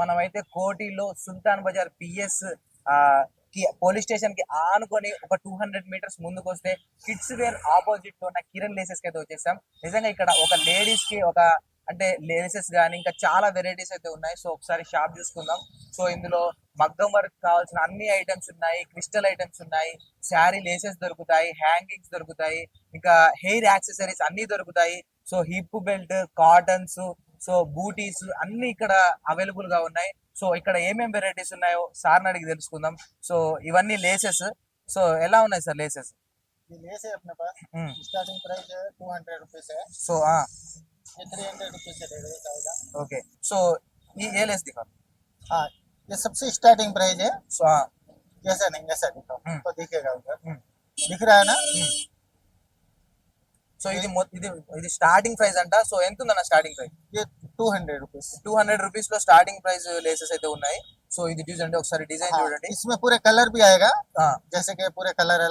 మనమైతే కోటిలో సుల్తాన్ బజార్ పిఎస్కి పోలీస్ స్టేషన్కి ఆనుకొని ఒక టూ హండ్రెడ్ మీటర్స్ ముందుకు వస్తే కిడ్స్ వేర్ ఆపోజిట్లో ఉన్న కిరణ్ లేసెస్కి అయితే వచ్చేసాం. నిజంగా ఇక్కడ ఒక లేడీస్కి ఒక అంటే లేసెస్ కానీ ఇంకా చాలా వెరైటీస్ అయితే ఉన్నాయి. సో ఒకసారి షాప్ చూసుకుందాం. సో ఇందులో మగ్గం వర్క్ కావాల్సిన అన్ని ఐటమ్స్ ఉన్నాయి. క్రిస్టల్ ఐటమ్స్ ఉన్నాయి. శారీ లేసెస్ దొరుకుతాయి. హ్యాంగింగ్స్ దొరుకుతాయి. ఇంకా హెయిర్ యాక్సెసరీస్ అన్ని దొరుకుతాయి. So hip belt cottons so booties అన్ని ఇక్కడ అవైలబుల్ గా ఉన్నాయి సో ఇక్కడ ఏమేం వెరైటీస్ ఉన్నాయో సార్ని అడిగి తెలుసుకుందాం సో ఇవన్నీ లేసెస్ సో ఎలా ఉన్నాయి సార్ లేసెస్ ये लेस है अपने पास स्टार्टिंग प्राइस है टू हंड्रेड रुपीज है సో ये थ्री हंड्रेड रुपीज से रेडी जाएगा ఓకే సో ఈ ఏ లేస్ దిఖా हाँ ये सबसे स्टार्टिंग प्राइस है సో ऐसा नहीं ऐसा दिखाओ हम्म। तो दिखेगा उधर हम्म। दिख रहा है ना సో ఇది మొ- ఇది ఇది స్టార్టింగ్ ప్రైస్ అంట సో ఎంత ఉందన్న స్టార్టింగ్ ప్రైస్ ये two hundred rupees two hundred rupees లో స్టార్టింగ్ ప్రైస్ లేసెస్ అయితే ఉన్నాయి సో ఇది చూడండి ఒకసారి డిజైన్ చూడండి इसमें पूरे कलर भी आएगा ఆ, जैसे कि पूरे कलर